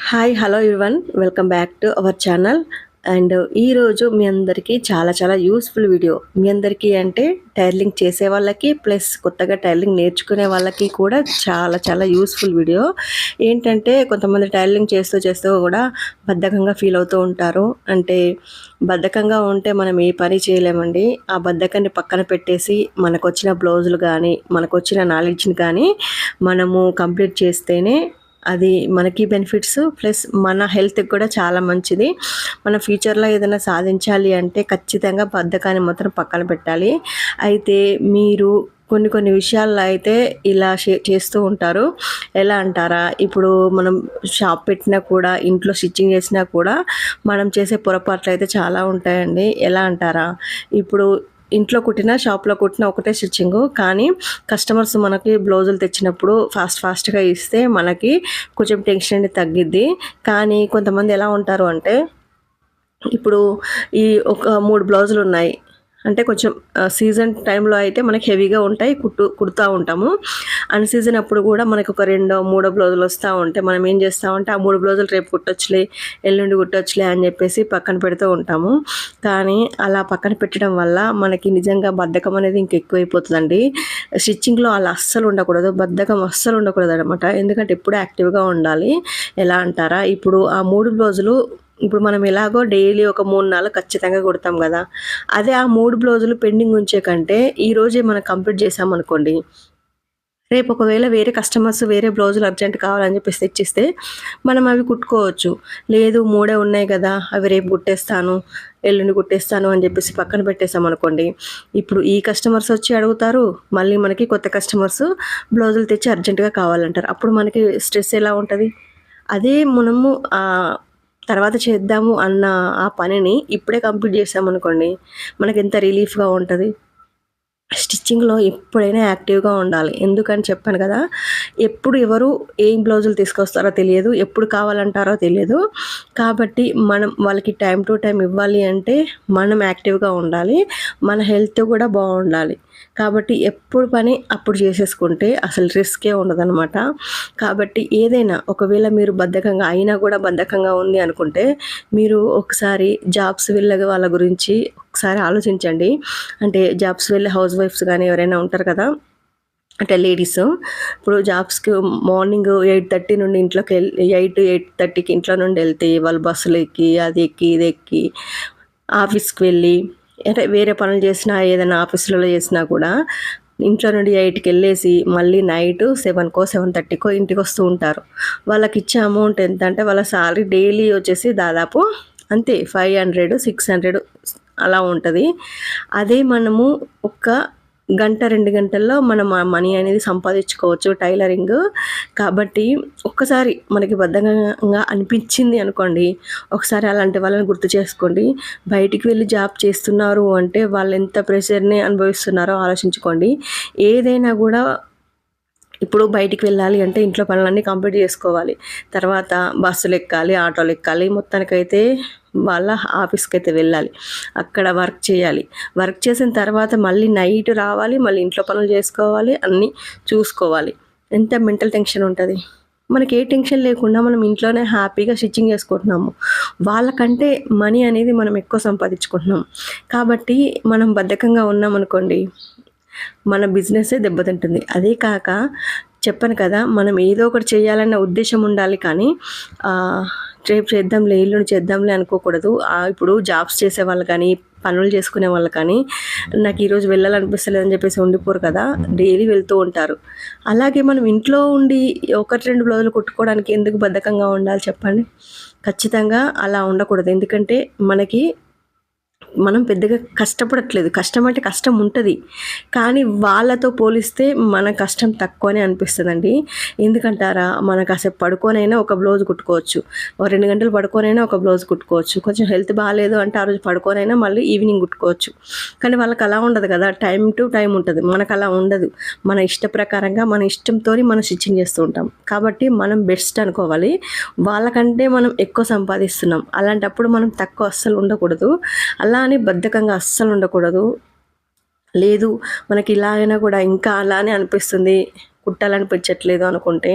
Hi hello everyone welcome back to our channel and ఈరోజు మీ అందరికీ చాలా చాలా యూస్ఫుల్ వీడియో మీ అందరికీ అంటే టైర్లింగ్ చేసే వాళ్ళకి ప్లస్ కొత్తగా టైర్లింగ్ నేర్చుకునే వాళ్ళకి కూడా చాలా చాలా యూస్ఫుల్ వీడియో ఏంటంటే కొంతమంది టైర్లింగ్ చేస్తూ చేస్తూ కూడా బద్ధకంగా ఫీల్ అవుతూ ఉంటారు. అంటే బద్ధకంగా ఉంటే మనం ఏ పని చేయలేమండి. ఆ బద్ధకాన్ని పక్కన పెట్టేసి మనకు వచ్చిన బ్లౌజులు కానీ మనకు వచ్చిన నాలెడ్జ్ని కానీ మనము కంప్లీట్ చేస్తేనే అది మనకి బెనిఫిట్స్ ప్లస్ మన హెల్త్కి కూడా చాలా మంచిది. మన ఫ్యూచర్లో ఏదైనా సాధించాలి అంటే ఖచ్చితంగా బద్ధకాన్ని మాత్రం పక్కన పెట్టాలి. అయితే మీరు కొన్ని కొన్ని విషయాల్లో అయితే ఇలా చేస్తూ ఉంటారు. ఎలా అంటారా? ఇప్పుడు మనం షాప్ పెట్టినా కూడా ఇంట్లో స్టిచ్చింగ్ చేసినా కూడా మనం చేసే పొరపాట్లు అయితే చాలా ఉంటాయండి. ఎలా అంటారా? ఇప్పుడు ఇంట్లో కుట్టిన షాప్లో కుట్టిన ఒకటే స్టిచ్చింగ్ కానీ కస్టమర్స్ మనకి బ్లౌజులు తెచ్చినప్పుడు ఫాస్ట్ ఫాస్ట్గా ఇస్తే మనకి కొంచెం టెన్షన్ అనేది తగ్గిద్ది. కానీ కొంతమంది ఎలా ఉంటారు అంటే ఇప్పుడు ఈ ఒక మూడు బ్లౌజులు ఉన్నాయి. అంటే కొంచెం సీజన్ టైంలో అయితే మనకి హెవీగా ఉంటాయి కుట్టు కుడుతూ ఉంటాము. అన్ సీజన్ అప్పుడు కూడా మనకు ఒక రెండో మూడో బ్లౌజులు వస్తూ ఉంటే మనం ఏం చేస్తామంటే ఆ మూడు బ్లౌజులు రేపు కుట్టొచ్చులే ఎల్లుండి కుట్టొచ్చులే అని చెప్పేసి పక్కన పెడుతూ ఉంటాము. కానీ అలా పక్కన పెట్టడం వల్ల మనకి నిజంగా బద్ధకం అనేది ఇంక ఎక్కువైపోతుందండి. స్టిచ్చింగ్లో అలా అస్సలు ఉండకూడదు బద్ధకం అస్సలు ఉండకూడదు అనమాట ఎందుకంటే ఎప్పుడు యాక్టివ్గా ఉండాలి. ఎలా అంటారా? ఇప్పుడు ఆ మూడు బ్లౌజులు ఇప్పుడు మనం ఎలాగో డైలీ ఒక మూడు నెలలు ఖచ్చితంగా కుడతాం కదా. అదే ఆ మూడు బ్లౌజులు పెండింగ్ ఉంచే కంటే ఈరోజే మనం కంప్లీట్ చేసామనుకోండి రేపు ఒకవేళ వేరే కస్టమర్స్ వేరే బ్లౌజులు అర్జెంట్ కావాలని చెప్పేసి తెచ్చిస్తే మనం అవి కుట్టుకోవచ్చు. లేదు మూడే ఉన్నాయి కదా అవి రేపు కుట్టేస్తాను ఎల్లుండి కుట్టేస్తాను అని చెప్పేసి పక్కన పెట్టేసాం అనుకోండి. ఇప్పుడు ఈ కస్టమర్స్ వచ్చి అడుగుతారు మళ్ళీ మనకి కొత్త కస్టమర్స్ బ్లౌజులు తెచ్చి అర్జెంటుగా కావాలంటారు. అప్పుడు మనకి స్ట్రెస్ ఎలా ఉంటుంది? అదే మనము తర్వాత చేద్దాము అన్న ఆ పనిని ఇప్పుడే కంప్లీట్ చేసామనుకోండి మనకి ఎంత రిలీఫ్గా ఉంటుంది? స్టిచ్చింగ్లో ఎప్పుడైనా యాక్టివ్గా ఉండాలి. ఎందుకని చెప్పాను కదా ఎప్పుడు ఎవరు ఏం బ్లౌజులు తీసుకొస్తారో తెలియదు ఎప్పుడు కావాలంటారో తెలియదు. కాబట్టి మనం వాళ్ళకి టైం టు టైం ఇవ్వాలి అంటే మనం యాక్టివ్గా ఉండాలి మన హెల్త్ కూడా బాగుండాలి. కాబట్టి ఎప్పుడు పని అప్పుడు చేసేసుకుంటే అసలు రిస్కే ఉండదనమాట కాబట్టి ఏదైనా ఒకవేళ మీరు బద్ధకంగా అయినా కూడా బద్ధకంగా ఉంది అనుకుంటే మీరు ఒకసారి జాబ్స్ వెళ్ళగా వాళ్ళ గురించి ఒకసారి ఆలోచించండి. అంటే జాబ్స్ వెళ్ళే హౌస్ వైఫ్స్ కానీ ఎవరైనా ఉంటారు కదా అంటే లేడీస్. ఇప్పుడు జాబ్స్కి మార్నింగ్ ఎయిట్ థర్టీ నుండి ఇంట్లోకి వెళ్ళి ఎయిట్ ఎయిట్ థర్టీకి ఇంట్లో నుండి వెళ్తే వాళ్ళు బస్సులు ఎక్కి అది ఎక్కి ఇది ఎక్కి ఆఫీస్కి వెళ్ళి అంటే వేరే పనులు చేసినా ఏదైనా ఆఫీసులలో చేసినా కూడా ఇంట్లో నుండి ఎయిట్కి వెళ్ళేసి మళ్ళీ నైట్ సెవెన్కో సెవెన్ థర్టీకో ఇంటికి వస్తూ ఉంటారు. వాళ్ళకి ఇచ్చే అమౌంట్ ఎంత అంటే వాళ్ళ సాలరీ డైలీ వచ్చేసి దాదాపు అంతే ఫైవ్ హండ్రెడ్ సిక్స్ హండ్రెడ్ అలా ఉంటుంది. అదే మనము ఒక గంట రెండు గంటల్లో మనం మనీ అనేది సంపాదించుకోవచ్చు టైలరింగ్. కాబట్టి ఒక్కసారి మనకి బద్ధంగా అనిపించింది అనుకోండి ఒకసారి అలాంటి వాళ్ళని గుర్తు చేసుకోండి. బయటికి వెళ్ళి జాబ్ చేస్తున్నారు అంటే వాళ్ళు ఎంత ప్రెషర్ని అనుభవిస్తున్నారో ఆలోచించుకోండి. ఏదైనా కూడా ఇప్పుడు బయటికి వెళ్ళాలి అంటే ఇంట్లో పనులన్నీ కంప్లీట్ చేసుకోవాలి. తర్వాత బస్సులు ఎక్కాలి ఆటోలు ఎక్కాలి మొత్తానికైతే వాళ్ళ ఆఫీస్కి అయితే వెళ్ళాలి. అక్కడ వర్క్ చేయాలి. వర్క్ చేసిన తర్వాత మళ్ళీ నైట్ రావాలి మళ్ళీ ఇంట్లో పనులు చేసుకోవాలి అన్నీ చూసుకోవాలి. ఎంత మెంటల్ టెన్షన్ ఉంటుంది? మనకి ఏ టెన్షన్ లేకుండా మనం ఇంట్లోనే హ్యాపీగా స్టిచ్చింగ్ చేసుకుంటున్నాము. వాళ్ళకంటే మనీ అనేది మనం ఎక్కువ సంపాదించుకుంటున్నాం. కాబట్టి మనం బద్ధకంగా ఉన్నాం అనుకోండి మన బిజినెసే దెబ్బతింటుంది. అదే కాక చెప్పాను కదా మనం ఏదో ఒకటి చేయాలన్న ఉద్దేశం ఉండాలి కానీ రేపు చేద్దాంలే ఇల్లుని చేద్దాంలే అనుకోకూడదు. ఇప్పుడు జాబ్స్ చేసే వాళ్ళు కానీ పనులు చేసుకునే వాళ్ళు కానీ నాకు ఈరోజు వెళ్ళాలనిపిస్తలేదు అని చెప్పేసి ఉండిపోరు కదా డైలీ వెళ్తూ ఉంటారు. అలాగే మనం ఇంట్లో ఉండి ఒకటి రెండు బ్లౌజులు కుట్టుకోవడానికి ఎందుకు బద్ధకంగా ఉండాలి చెప్పండి? ఖచ్చితంగా అలా ఉండకూడదు. ఎందుకంటే మనకి మనం పెద్దగా కష్టపడట్లేదు. కష్టం అంటే కష్టం ఉంటుంది. కానీ వాళ్ళతో పోలిస్తే మన కష్టం తక్కువనే అనిపిస్తుందండి. ఎందుకంటారా? మనం కాసేపు పడుకోనైనా ఒక బ్లౌజ్ కుట్టుకోవచ్చు. ఒక రెండు గంటలు పడుకోనైనా ఒక బ్లౌజ్ కుట్టుకోవచ్చు. కొంచెం హెల్త్ బాగాలేదు అంటే ఆ రోజు పడుకోనైనా మళ్ళీ ఈవినింగ్ కుట్టుకోవచ్చు. కానీ వాళ్ళకి అలా ఉండదు కదా. టైం టు టైం ఉంటుంది. మనకు అలా ఉండదు. మన ఇష్ట ప్రకారంగా మన ఇష్టంతో మనం స్టిచ్చింగ్ చేస్తూ ఉంటాం. కాబట్టి మనం బెస్ట్ అనుకోవాలి. వాళ్ళకంటే మనం ఎక్కువ సంపాదిస్తున్నాం. అలాంటప్పుడు మనం తక్కువ అస్సలు ఉండకూడదు. అలా అలా అని బద్ధకంగా అస్సలు ఉండకూడదు. లేదు మనకి ఇలా అయినా కూడా ఇంకా అలానే అనిపిస్తుంది. కుట్టాలనిపించట్లేదు అనుకుంటే.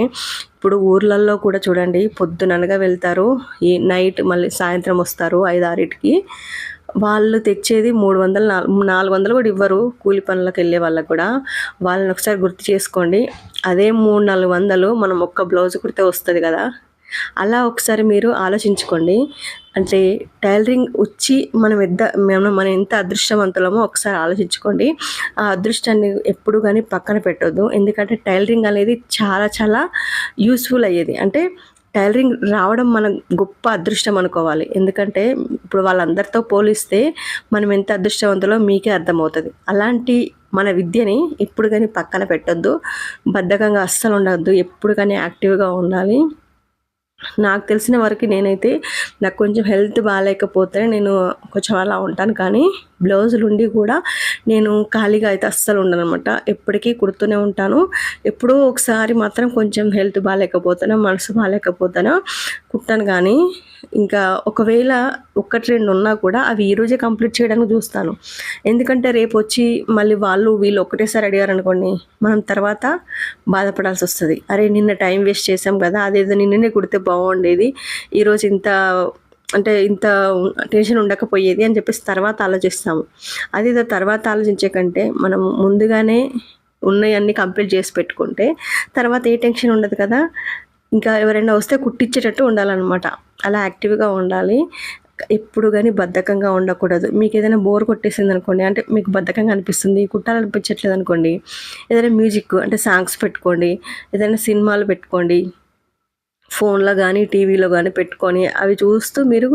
ఇప్పుడు ఊర్లలో కూడా చూడండి పొద్దుననగా వెళ్తారు. ఈ నైట్ మళ్ళీ సాయంత్రం వస్తారు ఐదు ఆరింటికి వాళ్ళు తెచ్చేది మూడు వందలు నాలుగు వందలు కూడా ఇవ్వరు కూలి పనులకు వెళ్ళే వాళ్ళకి కూడా. వాళ్ళని ఒకసారి గుర్తు చేసుకోండి. అదే మూడు నాలుగు వందలు మనం ఒక్క బ్లౌజ్ కుడితే వస్తుంది కదా. అలా ఒకసారి మీరు ఆలోచించుకోండి. అంటే టైలరింగ్ వచ్చి మనం ఎంత మనం మనం ఎంత అదృష్టవంతులమో ఒకసారి ఆలోచించుకోండి. ఆ అదృష్టాన్ని ఎప్పుడు కానీ పక్కన పెట్టొద్దు. ఎందుకంటే టైలరింగ్ అనేది చాలా చాలా యూస్ఫుల్ అయ్యేది. అంటే టైలరింగ్ రావడం మన గొప్ప అదృష్టం అనుకోవాలి. ఎందుకంటే ఇప్పుడు వాళ్ళందరితో పోలిస్తే మనం ఎంత అదృష్టవంతులో మీకే అర్థమవుతుంది. అలాంటి మన విద్యని ఎప్పుడు కానీ పక్కన పెట్టొద్దు. బద్ధకంగా అస్సలు ఉండద్దు. ఎప్పుడు కానీ యాక్టివ్గా ఉండాలి. నాకు తెలిసిన వరకు నేనైతే నాకు కొంచెం హెల్త్ బాగాలేకపోతే నేను కొంచెం అలా ఉంటాను కానీ బ్లౌజులు ఉండి కూడా నేను ఖాళీగా అయితే అస్సలు ఉండనమాట ఎప్పటికీ కుడుతూనే ఉంటాను. ఎప్పుడో ఒకసారి మాత్రం కొంచెం హెల్త్ బాగాలేకపోతాను మనసు బాగాలేకపోతాను కుట్టాను కానీ ఇంకా ఒకవేళ ఒక్కటి రెండు ఉన్నా కూడా అవి ఈరోజే కంప్లీట్ చేయడానికి చూస్తాను. ఎందుకంటే రేపు వచ్చి మళ్ళీ వాళ్ళు వీళ్ళు ఒకటేసారి అడిగారు అనుకోండి మనం తర్వాత బాధపడాల్సి వస్తుంది. అరే నిన్న టైం వేస్ట్ చేసాం కదా అదేదో నిన్ననే కుడితే బాగుండేది. ఈరోజు ఇంత అంటే ఇంత టెన్షన్ ఉండకపోయేది అని చెప్పేసి తర్వాత ఆలోచిస్తాము. అది తర్వాత ఆలోచించే కంటే మనం ముందుగానే ఉన్నాయన్నీ కంప్లీట్ చేసి పెట్టుకుంటే తర్వాత ఏ టెన్షన్ ఉండదు కదా. ఇంకా ఎవరైనా వస్తే కుట్టించేటట్టు ఉండాలన్నమాట. అలా యాక్టివ్గా ఉండాలి. ఎప్పుడు కానీ బద్ధకంగా ఉండకూడదు. మీకు ఏదైనా బోర్ కొట్టేసింది అనుకోండి అంటే మీకు బద్ధకంగా అనిపిస్తుంది కుట్టాలనిపించట్లేదు అనుకోండి ఏదైనా మ్యూజిక్ అంటే సాంగ్స్ పెట్టుకోండి ఏదైనా సినిమాలు పెట్టుకోండి ఫోన్లో కానీ టీవీలో కానీ పెట్టుకొని అవి చూస్తూ మీరు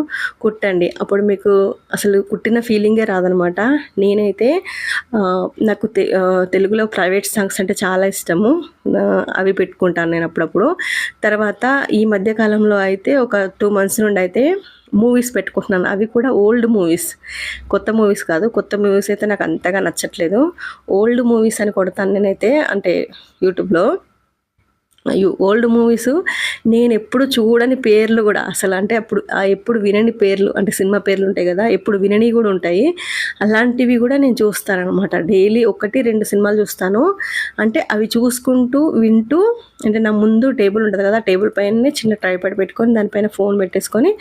కుట్టండి. అప్పుడు మీకు అసలు కుట్టిన ఫీలింగే రాదనమాట. నేనైతే నాకు తెలుగులో ప్రైవేట్ సాంగ్స్ అంటే చాలా ఇష్టము. అవి పెట్టుకుంటాను నేను అప్పుడప్పుడు. తర్వాత ఈ మధ్యకాలంలో అయితే ఒక టూ మంత్స్ నుండి అయితే మూవీస్ పెట్టుకుంటున్నాను. అవి కూడా ఓల్డ్ మూవీస్. కొత్త మూవీస్ కాదు. కొత్త మూవీస్ అయితే నాకు అంతగా నచ్చట్లేదు. ఓల్డ్ మూవీస్ అని కొడతాను నేనైతే అంటే యూట్యూబ్లో. ఓల్డ్ మూవీస్ నేను ఎప్పుడు చూడని పేర్లు కూడా అసలు అంటే అప్పుడు ఎప్పుడు వినని పేర్లు అంటే సినిమా పేర్లు ఉంటాయి కదా ఎప్పుడు వినని కూడా ఉంటాయి. అలాంటివి కూడా నేను చూస్తాను అనమాట డైలీ ఒకటి రెండు సినిమాలు చూస్తాను. అంటే అవి చూసుకుంటూ వింటూ అంటే నా ముందు టేబుల్ ఉంటుంది కదా టేబుల్ పైన చిన్న ట్రైపాడ్ పెట్టుకొని దానిపైన ఫోన్ పెట్టేసుకొని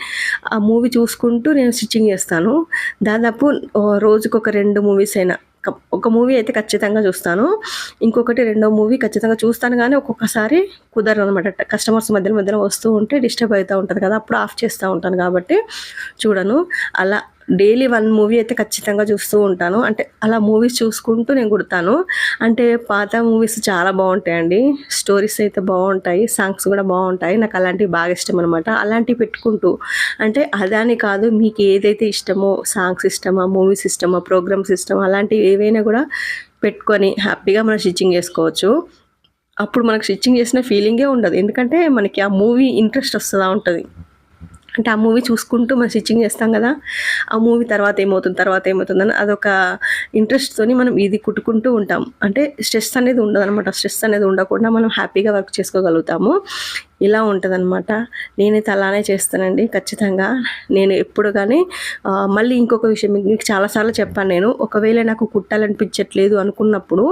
ఆ మూవీ చూసుకుంటూ నేను స్టిచ్చింగ్ చేస్తాను. దాదాపు రోజుకొక రెండు మూవీస్ అయినా ఒక మూవీ అయితే ఖచ్చితంగా చూస్తాను. ఇంకొకటి రెండో మూవీ ఖచ్చితంగా చూస్తాను కానీ ఒక్కొక్కసారి కుదరదు అనమాట కస్టమర్స్ మధ్యలో మధ్యలో వస్తూ ఉంటే డిస్టర్బ్ అవుతూ ఉంటుంది కదా అప్పుడు ఆఫ్ చేస్తూ ఉంటాను కాబట్టి చూడను. అలా డైలీ వన్ మూవీ అయితే ఖచ్చితంగా చూస్తూ ఉంటాను. అంటే అలా మూవీస్ చూసుకుంటూ నేను కుడతాను. అంటే పాత మూవీస్ చాలా బాగుంటాయండి. స్టోరీస్ అయితే బాగుంటాయి. సాంగ్స్ కూడా బాగుంటాయి. నాకు అలాంటివి బాగా ఇష్టం అనమాట అలాంటివి పెట్టుకుంటూ అంటే అదాని కాదు మీకు ఏదైతే ఇష్టమో సాంగ్స్ ఇష్టమా మూవీస్ ఇష్టమా ప్రోగ్రామ్స్ ఇష్టమా అలాంటివి ఏవైనా కూడా పెట్టుకొని హ్యాపీగా మనం స్టిచ్చింగ్ చేసుకోవచ్చు. అప్పుడు మనకు స్టిచ్చింగ్ చేసిన ఫీలింగే ఉండదు. ఎందుకంటే మనకి ఆ మూవీ ఇంట్రెస్ట్ వస్తుందా ఉంటుంది. అంటే ఆ మూవీ చూసుకుంటూ మనం స్టిచ్చింగ్ చేస్తాం కదా ఆ మూవీ తర్వాత ఏమవుతుంది తర్వాత ఏమవుతుందని అదొక ఇంట్రెస్ట్తోని మనం ఇది కుట్టుకుంటూ ఉంటాం. అంటే స్ట్రెస్ అనేది ఉండదనమాట స్ట్రెస్ అనేది ఉండకుండా మనం హ్యాపీగా వర్క్ చేసుకోగలుగుతాము. ఇలా ఉంటుందన్నమాట. నేనైతే అలానే చేస్తానండి. ఖచ్చితంగా నేను ఎప్పుడు కానీ మళ్ళీ ఇంకొక విషయం మీకు చాలాసార్లు చెప్పాను నేను. ఒకవేళ నాకు కుట్టాలనిపించట్లేదు అనుకున్నప్పుడు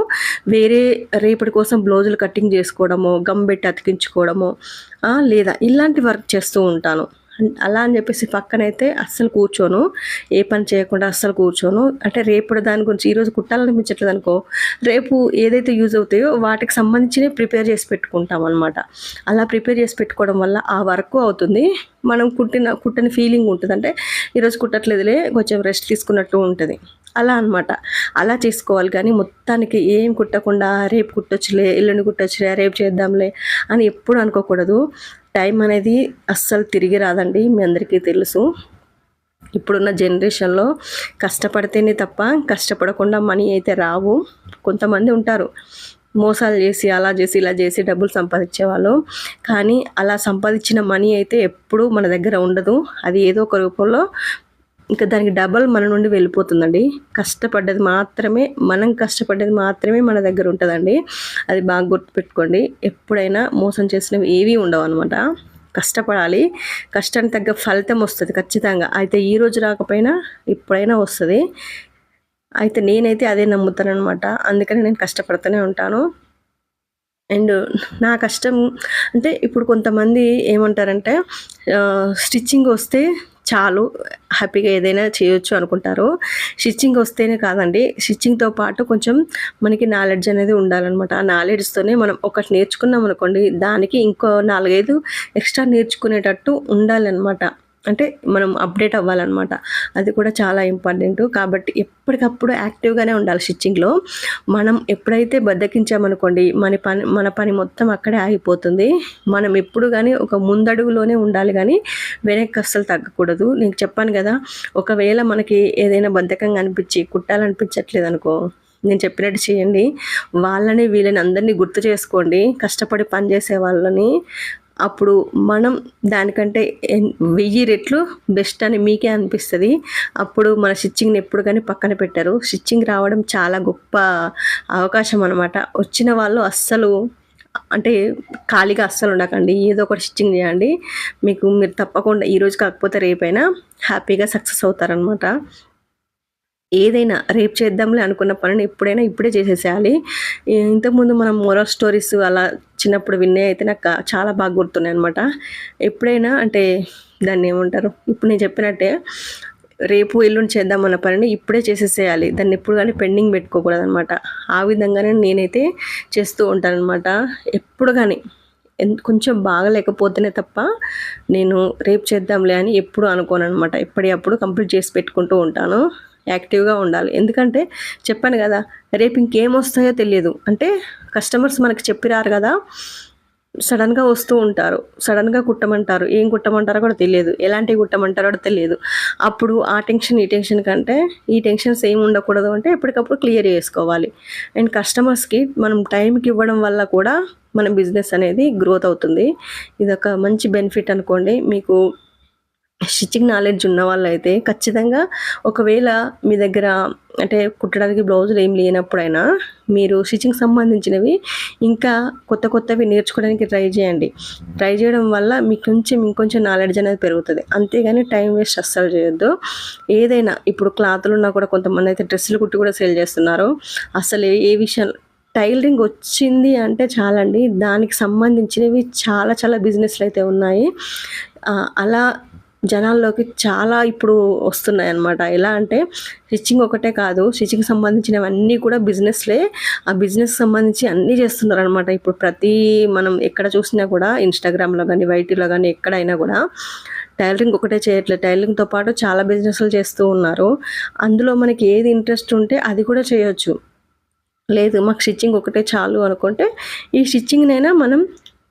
వేరే రేపటి కోసం బ్లౌజులు కటింగ్ చేసుకోవడము గమ్ పెట్టి అతికించుకోవడము లేదా ఇలాంటి వర్క్ చేస్తూ ఉంటాను. అలా అని చెప్పేసి పక్కనైతే అస్సలు కూర్చోను. ఏ పని చేయకుండా అస్సలు కూర్చోను. అంటే రేపు దాని గురించి ఈరోజు కుట్టాలనిపించట్లేదు అనుకో రేపు ఏదైతే యూజ్ అవుతాయో వాటికి సంబంధించినవి ప్రిపేర్ చేసి పెట్టుకుంటాం అనమాట అలా ప్రిపేర్ చేసి పెట్టుకోవడం వల్ల ఆ వర్క్ అవుతుంది. మనం కుట్టిన కుట్టని ఫీలింగ్ ఉంటుంది. అంటే ఈరోజు కుట్టట్లేదులే కొంచెం రెస్ట్ తీసుకున్నట్టు ఉంటుంది. అలా అనమాట అలా చేసుకోవాలి. కానీ మొత్తానికి ఏం కుట్టకుండా రేపు కుట్టొచ్చులే ఎల్లుండి కుట్టొచ్చులే రేపు చేద్దాంలే అని ఎప్పుడు అనుకోకూడదు. టైం అనేది అస్సలు తిరిగి రాదండి మీ అందరికీ తెలుసు. ఇప్పుడున్న జనరేషన్లో కష్టపడితేనే తప్ప కష్టపడకుండా మనీ అయితే రావు. కొంతమంది ఉంటారు మోసాలు చేసి అలా చేసి ఇలా చేసి డబ్బులు సంపాదించేవాళ్ళు కానీ అలా సంపాదించిన మనీ అయితే ఎప్పుడూ మన దగ్గర ఉండదు. అది ఏదో ఒక రూపంలో ఇంకా దానికి డబల్ మన నుండి వెళ్ళిపోతుందండి. కష్టపడ్డది మాత్రమే మనం కష్టపడ్డది మాత్రమే మన దగ్గర ఉంటుందండి. అది బాగా గుర్తుపెట్టుకోండి. ఎప్పుడైనా మోసం చేసినవి ఏవి ఉండవు అనమాట కష్టపడాలి. కష్టానికి తగ్గ ఫలితం వస్తుంది ఖచ్చితంగా. అయితే ఈ రోజు రాకపోయినా ఎప్పుడైనా వస్తుంది. అయితే నేనైతే అదే నమ్ముతాను అనమాట అందుకని నేను కష్టపడుతూనే ఉంటాను. అండ్ నా కష్టం అంటే ఇప్పుడు కొంతమంది ఏమంటారంటే స్టిచ్చింగ్ వస్తే చాలు హ్యాపీగా ఏదైనా చేయొచ్చు అనుకుంటారు. స్టిచ్చింగ్ వస్తేనే కాదండి స్టిచ్చింగ్తో పాటు కొంచెం మనకి నాలెడ్జ్ అనేది ఉండాలన్నమాట. ఆ నాలెడ్జ్తోనే మనం ఒకటి నేర్చుకున్నాం అనుకోండి దానికి ఇంకో నాలుగైదు ఎక్స్ట్రా నేర్చుకునేటట్టు ఉండాలన్నమాట. అంటే మనం అప్డేట్ అవ్వాలన్నమాట. అది కూడా చాలా ఇంపార్టెంట్ కాబట్టి ఎప్పటికప్పుడు యాక్టివ్గానే ఉండాలి స్టిచ్చింగ్లో మనం ఎప్పుడైతే బద్దకించామనుకోండి మన పని మన పని మొత్తం అక్కడే ఆగిపోతుంది. మనం ఎప్పుడు కానీ ఒక ముందడుగులోనే ఉండాలి కానీ వెనక్కి అస్సలు తగ్గకూడదు. నేను చెప్పాను కదా ఒకవేళ మనకి ఏదైనా బద్ధకంగా అనిపించి కుట్టాలనిపించట్లేదు అనుకో నేను చెప్పినట్టు చేయండి. వాళ్ళని వీళ్ళని అందరినీ గుర్తు చేసుకోండి. కష్టపడి పనిచేసే వాళ్ళని అప్పుడు మనం దానికంటే వెయ్యి రెట్లు బెస్ట్ అని మీకే అనిపిస్తుంది. అప్పుడు మన స్టిచ్చింగ్ని ఎప్పుడు కానీ పక్కన పెట్టారు. స్టిచ్చింగ్ రావడం చాలా గొప్ప అవకాశం అనమాట వచ్చిన వాళ్ళు అస్సలు అంటే ఖాళీగా అస్సలు ఉండకండి. ఏదో ఒకటి స్టిచ్చింగ్ చేయండి. మీకు మీరు తప్పకుండా ఈరోజు కాకపోతే రేపైనా హ్యాపీగా సక్సెస్ అవుతారనమాట ఏదైనా రేపు చేద్దాంలే అనుకున్న పనిని ఎప్పుడైనా ఇప్పుడే చేసేసేయాలి. ఇంతకుముందు మనం మొరల్ స్టోరీస్ అలా చిన్నప్పుడు విన్నే అయితే నాకు చాలా బాగా గుర్తున్నాయి అనమాట ఎప్పుడైనా అంటే దాన్ని ఏమంటారు? ఇప్పుడు నేను చెప్పినట్టే రేపు ఎల్లుండి చేద్దామన్న పనిని ఇప్పుడే చేసేసేయాలి. దాన్ని ఎప్పుడు కానీ పెండింగ్ పెట్టుకోకూడదు అనమాట ఆ విధంగానే నేనైతే చేస్తూ ఉంటానన్నమాట. ఎప్పుడు కానీ కొంచెం బాగలేకపోతేనే తప్ప నేను రేపు చేద్దాంలే అని ఎప్పుడు అనుకోను అనమాట ఎప్పటికప్పుడు కంప్లీట్ చేసి పెట్టుకుంటూ ఉంటాను. యాక్టివ్గా ఉండాలి. ఎందుకంటే చెప్పాను కదా రేపు ఇంకేం వస్తాయో తెలియదు. అంటే కస్టమర్స్ మనకి చెప్పిరారు కదా సడన్గా వస్తూ ఉంటారు. సడన్గా కుట్టమంటారు. ఏం కుట్టమంటారో కూడా తెలియదు. ఎలాంటివి కుట్టమంటారో కూడా తెలియదు. అప్పుడు ఆ టెన్షన్ ఈ టెన్షన్ కంటే ఈ టెన్షన్స్ ఏమి ఉండకూడదు అంటే ఎప్పటికప్పుడు క్లియర్ చేసుకోవాలి. అండ్ కస్టమర్స్కి మనం టైంకి ఇవ్వడం వల్ల కూడా మన బిజినెస్ అనేది గ్రోత్ అవుతుంది. ఇది ఒక మంచి బెనిఫిట్ అనుకోండి. మీకు స్టిచ్చింగ్ నాలెడ్జ్ ఉన్న వాళ్ళైతే ఖచ్చితంగా ఒకవేళ మీ దగ్గర అంటే కుట్టడానికి బ్లౌజులు ఏం లేనప్పుడైనా మీరు స్టిచ్చింగ్ సంబంధించినవి ఇంకా కొత్త కొత్తవి నేర్చుకోవడానికి ట్రై చేయండి. ట్రై చేయడం వల్ల మీకు కొంచెం ఇంకొంచెం నాలెడ్జ్ అనేది పెరుగుతుంది. అంతేగాని టైం వేస్ట్ అస్సలు చేయొద్దు. ఏదైనా ఇప్పుడు క్లాత్లు ఉన్నా కూడా కొంతమంది అయితే డ్రెస్సులు కుట్టి కూడా సేల్ చేస్తున్నారు. అసలు ఏ విషయం టైలరింగ్ వచ్చింది అంటే చాలండి. దానికి సంబంధించినవి చాలా చాలా బిజినెస్లు అయితే ఉన్నాయి. అలా జనాల్లోకి చాలా ఇప్పుడు వస్తున్నాయి అన్నమాట ఎలా అంటే స్టిచ్చింగ్ ఒకటే కాదు స్టిచ్చింగ్ సంబంధించినవన్నీ కూడా బిజినెస్లే. ఆ బిజినెస్ సంబంధించి అన్నీ చేస్తున్నారు అనమాట ఇప్పుడు ప్రతి మనం ఎక్కడ చూసినా కూడా ఇన్స్టాగ్రామ్లో కానీ వైటీలో కానీ ఎక్కడైనా కూడా టైలరింగ్ ఒకటే చేయట్లేదు. టైలరింగ్తో పాటు చాలా బిజినెస్లు చేస్తూ ఉన్నారు. అందులో మనకి ఏది ఇంట్రెస్ట్ ఉంటే అది కూడా చేయొచ్చు. లేదు మాకు స్టిచ్చింగ్ ఒకటే చాలు అనుకుంటే ఈ స్టిచ్చింగ్నైనా మనం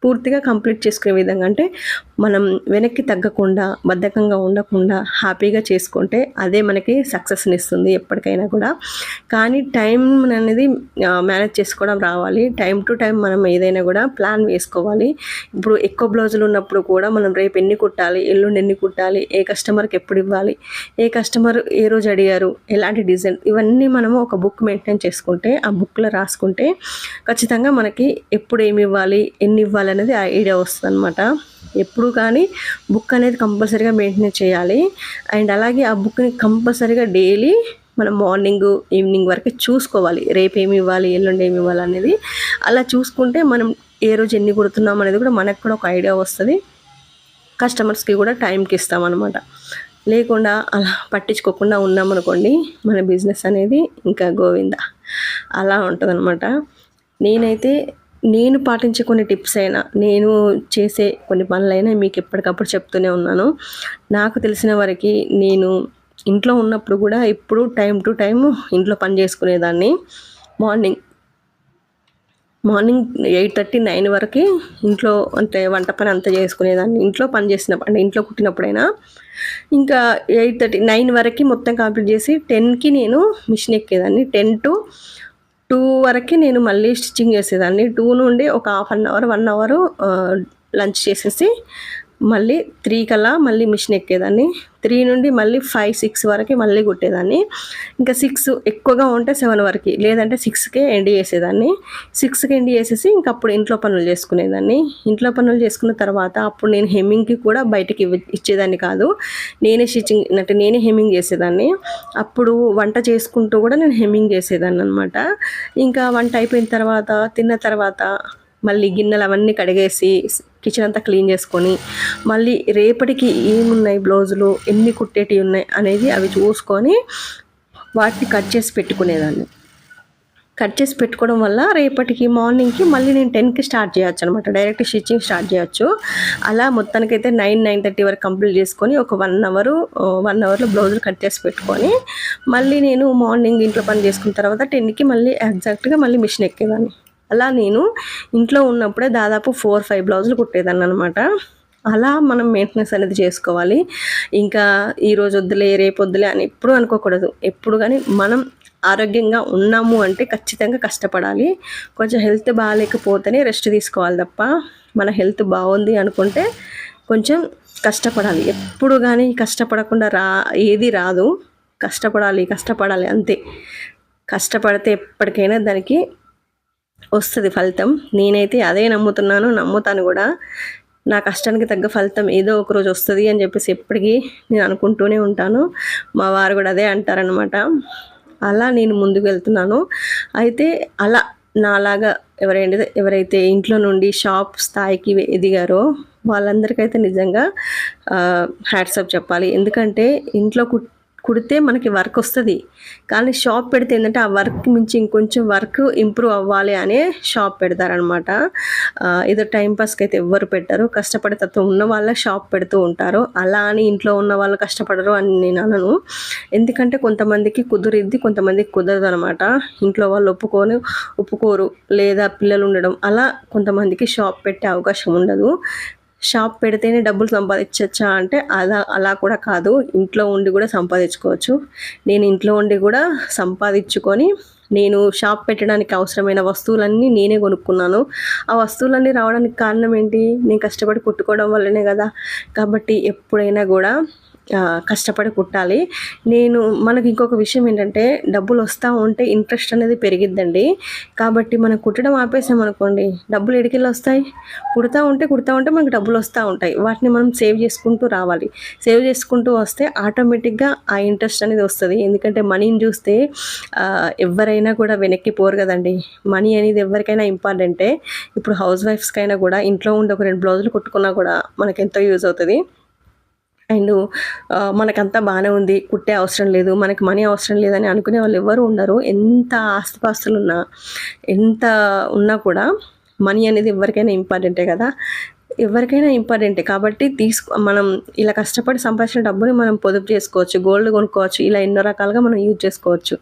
పూర్తిగా కంప్లీట్ చేసుకునే విధంగా అంటే మనం వెనక్కి తగ్గకుండా బద్ధకంగా ఉండకుండా హ్యాపీగా చేసుకుంటే అదే మనకి సక్సెస్ని ఇస్తుంది ఎప్పటికైనా కూడా. కానీ టైం అనేది మేనేజ్ చేసుకోవడం రావాలి. టైం టు టైం మనం ఏదైనా కూడా ప్లాన్ వేసుకోవాలి. ఇప్పుడు ఎక్కువ బ్లౌజులు ఉన్నప్పుడు కూడా మనం రేపు ఎన్ని కుట్టాలి ఎల్లుండి ఎన్ని కుట్టాలి ఏ కస్టమర్కి ఎప్పుడు ఇవ్వాలి ఏ కస్టమర్ ఏ రోజు అడిగారు ఎలాంటి డిజైన్ ఇవన్నీ మనము ఒక బుక్ మెయింటైన్ చేసుకుంటే ఆ బుక్లో రాసుకుంటే ఖచ్చితంగా మనకి ఎప్పుడు ఏమి ఇవ్వాలి ఎన్ని ఇవ్వాలి అనేది ఐడియా వస్తుంది అనమాట ఎప్పుడు కానీ బుక్ అనేది కంపల్సరీగా మెయింటైన్ చేయాలి. అండ్ అలాగే ఆ బుక్ని కంపల్సరీగా డైలీ మనం మార్నింగ్ ఈవినింగ్ వరకు చూసుకోవాలి. రేపు ఏమి ఇవ్వాలి ఎల్లుండి ఏమి ఇవ్వాలి అనేది. అలా చూసుకుంటే మనం ఏ రోజు ఎన్ని కుడుతున్నాం అనేది కూడా మనకు కూడా ఒక ఐడియా వస్తుంది. కస్టమర్స్కి కూడా టైంకి ఇస్తామన్నమాట. లేకుండా అలా పట్టించుకోకుండా ఉన్నామనుకోండి మన బిజినెస్ అనేది ఇంకా గోవింద. అలా ఉంటుందన్నమాట. నేనైతే నేను పాటించే కొన్ని టిప్స్ అయినా నేను చేసే కొన్ని పనులైనా మీకు ఎప్పటికప్పుడు చెప్తూనే ఉన్నాను. నాకు తెలిసిన వరకు నేను ఇంట్లో ఉన్నప్పుడు కూడా ఎప్పుడు టైం టు టైం ఇంట్లో పని చేసుకునేదాన్ని. Morning morning eight thirty nine వరకు ఇంట్లో అంటే వంట పని అంతా చేసుకునేదాన్ని. ఇంట్లో పని చేసినప్పుడు అంటే ఇంట్లో కుట్టినప్పుడైనా. ఇంకా ఎయిట్ థర్టీ నైన్ వరకు మొత్తం కంప్లీట్ చేసి టెన్కి నేను మిషన్ ఎక్కేదాన్ని. టెన్ టు టూ వరకు నేను మళ్ళీ స్టిచ్చింగ్ చేసేదాన్ని. టూ నుండి ఒక half an hour one hour lunch చేసేసి మళ్ళీ త్రీ కల్లా మళ్ళీ మిషన్ ఎక్కేదాన్ని. త్రీ నుండి మళ్ళీ ఫైవ్ సిక్స్ వరకు మళ్ళీ కుట్టేదాన్ని. ఇంకా సిక్స్ ఎక్కువగా ఉంటే సెవెన్ వరకు లేదంటే సిక్స్కే ఎండి చేసేదాన్ని. సిక్స్కి ఎండి చేసేసి ఇంకా అప్పుడు ఇంట్లో పనులు చేసుకునేదాన్ని. ఇంట్లో పనులు చేసుకున్న తర్వాత అప్పుడు నేను హెమ్మింగ్కి కూడా బయటకి ఇచ్చేదాన్ని కాదు. నేనే స్టిచ్చింగ్ అంటే నేనే హెమ్మింగ్ చేసేదాన్ని. అప్పుడు వంట చేసుకుంటూ కూడా నేను హెమ్మింగ్ చేసేదాన్ని అనమాట ఇంకా వంట అయిపోయిన తర్వాత తిన్న తర్వాత మళ్ళీ గిన్నెలు అవన్నీ కడిగేసి కిచెన్ అంతా క్లీన్ చేసుకొని మళ్ళీ రేపటికి ఏమున్నాయి బ్లౌజులు ఎన్ని కుట్టేటివి ఉన్నాయి అనేది అవి చూసుకొని వాటిని కట్ చేసి పెట్టుకునేదాన్ని. కట్ చేసి పెట్టుకోవడం వల్ల రేపటికి మార్నింగ్కి మళ్ళీ నేను టెన్కి స్టార్ట్ చేయొచ్చు అనమాట డైరెక్ట్ స్టిచ్చింగ్ స్టార్ట్ చేయొచ్చు. అలా మొత్తానికైతే నైన్ నైన్ థర్టీ వరకు కంప్లీట్ చేసుకొని ఒక వన్ అవర్ వన్ అవర్లో బ్లౌజులు కట్ చేసి పెట్టుకొని మళ్ళీ నేను మార్నింగ్ ఇంట్లో పని చేసుకున్న తర్వాత టెన్కి మళ్ళీ ఎగ్జాక్ట్గా మళ్ళీ మిషన్ ఎక్కేదాన్ని. అలా నేను ఇంట్లో ఉన్నప్పుడే దాదాపు ఫోర్ ఫైవ్ బ్లౌజులు కుట్టేదాన్ని అనమాట అలా మనం మెయింటెనెన్స్ అనేది చేసుకోవాలి. ఇంకా ఈరోజు వద్దులే రేపు వద్దులే అని ఎప్పుడు అనుకోకూడదు. ఎప్పుడు కానీ మనం ఆరోగ్యంగా ఉన్నాము అంటే ఖచ్చితంగా కష్టపడాలి. కొంచెం హెల్త్ బాగాలేకపోతేనే రెస్ట్ తీసుకోవాలి తప్ప మన హెల్త్ బాగుంది అనుకుంటే కొంచెం కష్టపడాలి. ఎప్పుడు కానీ కష్టపడకుండా రా ఏది రాదు. కష్టపడాలి కష్టపడాలి అంతే. కష్టపడితే ఎప్పటికైనా దానికి వస్తుంది ఫలితం. నేనైతే అదే నమ్ముతున్నాను. నమ్ముతాను కూడా. నా కష్టానికి తగ్గ ఫలితం ఏదో ఒక రోజు వస్తుంది అని చెప్పేసి ఎప్పటికీ నేను అనుకుంటూనే ఉంటాను. మా వారు కూడా అదే అంటారనమాట అలా నేను ముందుకు వెళ్తున్నాను. అయితే అలా నాలాగా ఎవరైతే ఎవరైతే ఇంట్లో నుండి షాప్ స్థాయికి ఎదిగారో వాళ్ళందరికైతే నిజంగా హ్యాట్సప్ చెప్పాలి. ఎందుకంటే ఇంట్లో కుట్ కుడితే మనకి వర్క్ వస్తుంది. కానీ షాప్ పెడితే ఏంటంటే ఆ వర్క్ మించి ఇంకొంచెం వర్క్ ఇంప్రూవ్ అవ్వాలి అనే షాప్ పెడతారనమాట ఏదో టైంపాస్కి అయితే ఎవ్వరు పెట్టరు. కష్టపడే తత్వం ఉన్న వాళ్ళే షాప్ పెడుతూ ఉంటారు. అలా అని ఇంట్లో ఉన్న వాళ్ళు కష్టపడరు అని నేను అనను. ఎందుకంటే కొంతమందికి కుదిరిద్ది కొంతమందికి కుదరదు అనమాట ఇంట్లో వాళ్ళు ఒప్పుకొని ఒప్పుకోరు. లేదా పిల్లలు ఉండడం అలా కొంతమందికి షాప్ పెట్టే అవకాశం ఉండదు. షాప్ పెడితేనే డబ్బులు సంపాదించచ్చా అంటే అలా అలా కూడా కాదు. ఇంట్లో ఉండి కూడా సంపాదించుకోవచ్చు. నేను ఇంట్లో ఉండి కూడా సంపాదించుకొని నేను షాప్ పెట్టడానికి అవసరమైన వస్తువులన్నీ నేనే కొనుక్కున్నాను. ఆ వస్తువులన్నీ రావడానికి కారణం ఏంటి? నేను కష్టపడి కుట్టుకోవడం వల్లనే కదా. కాబట్టి ఎప్పుడైనా కూడా కష్టపడి కుట్టాలి. నేను మనకి ఇంకొక విషయం ఏంటంటే డబ్బులు వస్తూ ఉంటే ఇంట్రెస్ట్ అనేది పెరిగిద్దండి. కాబట్టి మనం కుట్టడం ఆపేసాం అనుకోండి డబ్బులు ఎడికెళ్ళి వస్తాయి? కుడతా ఉంటే కుడతా ఉంటే మనకు డబ్బులు వస్తూ ఉంటాయి. వాటిని మనం సేవ్ చేసుకుంటూ రావాలి. సేవ్ చేసుకుంటూ వస్తే ఆటోమేటిక్గా ఆ ఇంట్రెస్ట్ అనేది వస్తుంది. ఎందుకంటే మనీని చూస్తే ఎవరైనా కూడా వెనక్కి పోరు కదండి. మనీ అనేది ఎవరికైనా ఇంపార్టెంటే. ఇప్పుడు హౌస్ వైఫ్స్కైనా కూడా ఇంట్లో ఉండి ఒక రెండు బ్లౌజులు కుట్టుకున్నా కూడా మనకు ఎంతో యూజ్ అవుతుంది. అండ్ మనకంతా బాగానే ఉంది కుట్టే అవసరం లేదు మనకి మనీ అవసరం లేదని అనుకునే వాళ్ళు ఎవరు ఉండరు. ఎంత ఆస్తిపాస్తులు ఉన్నా ఎంత ఉన్నా కూడా మనీ అనేది ఎవరికైనా ఇంపార్టెంటే కదా. ఎవరికైనా ఇంపార్టెంటే కాబట్టి తీసుకు మనం ఇలా కష్టపడి సంపాదించిన డబ్బుని మనం పొదుపు చేసుకోవచ్చు గోల్డ్ కొనుక్కోవచ్చు ఇలా ఎన్నో రకాలుగా మనం యూజ్ చేసుకోవచ్చు.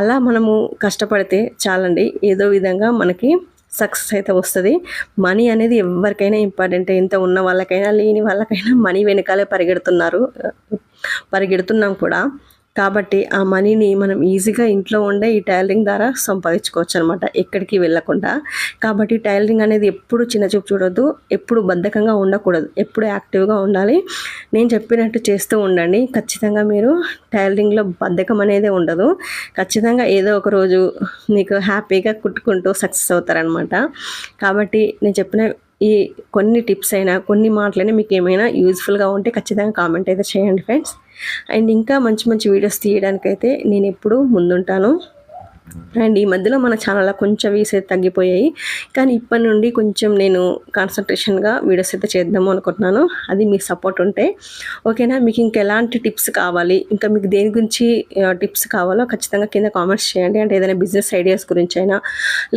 అలా మనము కష్టపడితే చాలండి ఏదో విధంగా మనకి సక్సెస్ అయితే వస్తుంది. మనీ అనేది ఎవరికైనా ఇంపార్టెంట్. ఇంత ఉన్న వాళ్ళకైనా లేని వాళ్ళకైనా మనీ వెనకాలే పరిగెడుతున్నారు. పరిగెడుతున్నాం కూడా. కాబట్టి ఆ మనీని మనం ఈజీగా ఇంట్లో ఉండే ఈ టైలరింగ్ ద్వారా సంపాదించుకోవచ్చు అనమాట ఎక్కడికి వెళ్ళకుండా. కాబట్టి టైలరింగ్ అనేది ఎప్పుడు చిన్న చూపు చూడొద్దు ఎప్పుడు బద్ధకంగా ఉండకూడదు ఎప్పుడు యాక్టివ్గా ఉండాలి. నేను చెప్పినట్టు చేస్తూ ఉండండి. ఖచ్చితంగా మీరు టైలరింగ్లో బద్ధకం అనేది ఉండదు. ఖచ్చితంగా ఏదో ఒక రోజు మీకు హ్యాపీగా కుట్టుకుంటూ సక్సెస్ అవుతారనమాట కాబట్టి నేను చెప్పిన ఈ కొన్ని టిప్స్ అయినా కొన్ని మాటలైనా మీకు ఏమైనా యూజ్ఫుల్గా ఉంటే ఖచ్చితంగా కామెంట్ అయితే చేయండి ఫ్రెండ్స్ అండ్ ఇంకా మంచి మంచి వీడియోస్ తీయడానికైతే నేను ఎప్పుడూ ముందుంటాను. అండ్ ఈ మధ్యలో మన ఛానల్లో కొంచెం వీస్ అయితే తగ్గిపోయాయి. కానీ ఇప్పటి నుండి కొంచెం నేను కాన్సన్ట్రేషన్గా వీడియోస్ అయితే చేద్దాము అనుకుంటున్నాను. అది మీ సపోర్ట్ ఉంటే ఓకేనా మీకు ఇంకా ఎలాంటి టిప్స్ కావాలి? ఇంకా మీకు దేని గురించి టిప్స్ కావాలో ఖచ్చితంగా కింద కామెంట్స్ చేయండి. అంటే ఏదైనా బిజినెస్ ఐడియాస్ గురించి అయినా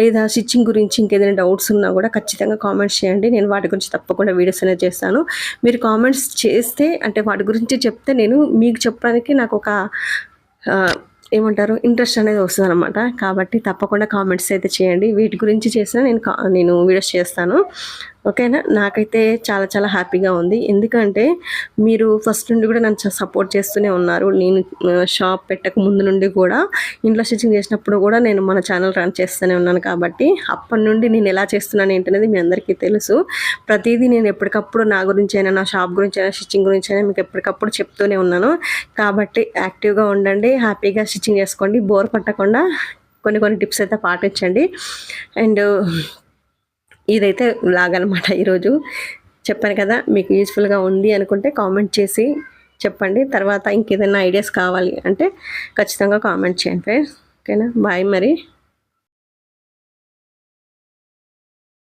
లేదా స్టిచ్చింగ్ గురించి ఇంకేదైనా డౌట్స్ ఉన్నా కూడా ఖచ్చితంగా కామెంట్స్ చేయండి. నేను వాటి గురించి తప్పకుండా వీడియోస్ అనేది చేస్తాను. మీరు కామెంట్స్ చేస్తే అంటే వాటి గురించి చెప్తే నేను మీకు చెప్పడానికి నాకు ఒక ఏమంటారు? ఇంట్రెస్ట్ అనేది వస్తుంది అనమాట కాబట్టి తప్పకుండా కామెంట్స్ అయితే చేయండి. వీటి గురించి చేసినా నేను నేను వీడియోస్ చేస్తాను. ఓకేనా? నాకైతే చాలా చాలా హ్యాపీగా ఉంది. ఎందుకంటే మీరు ఫస్ట్ నుండి కూడా నన్ను సపోర్ట్ చేస్తూనే ఉన్నారు. నేను షాప్ పెట్టక ముందు నుండి కూడా ఇంట్లో స్టిచ్చింగ్ చేసినప్పుడు కూడా నేను మన ఛానల్ రన్ చేస్తూనే ఉన్నాను కాబట్టి అప్పటి నుండి నేను ఎలా చేస్తున్నాను ఏంటనేది మీ అందరికీ తెలుసు. ప్రతిదీ నేను ఎప్పటికప్పుడు నా గురించి అయినా నా షాప్ గురించి అయినా స్టిచ్చింగ్ గురించి అయినా మీకు ఎప్పటికప్పుడు చెప్తూనే ఉన్నాను. కాబట్టి యాక్టివ్గా ఉండండి హ్యాపీగా స్టిచ్చింగ్ చేసుకోండి బోర్ పట్టకుండా కొన్ని కొన్ని టిప్స్ అయితే పాటించండి. అండ్ ఇదైతే లాగ్ అనమాట ఈరోజు. చెప్పాను కదా మీకు యూస్ఫుల్గా ఉంది అనుకుంటే కామెంట్ చేసి చెప్పండి. తర్వాత ఇంకేదైనా ఐడియాస్ కావాలి అంటే ఖచ్చితంగా కామెంట్ చేయండి ఫ్రెండ్స్ ఓకేనా? బాయ్ మరి.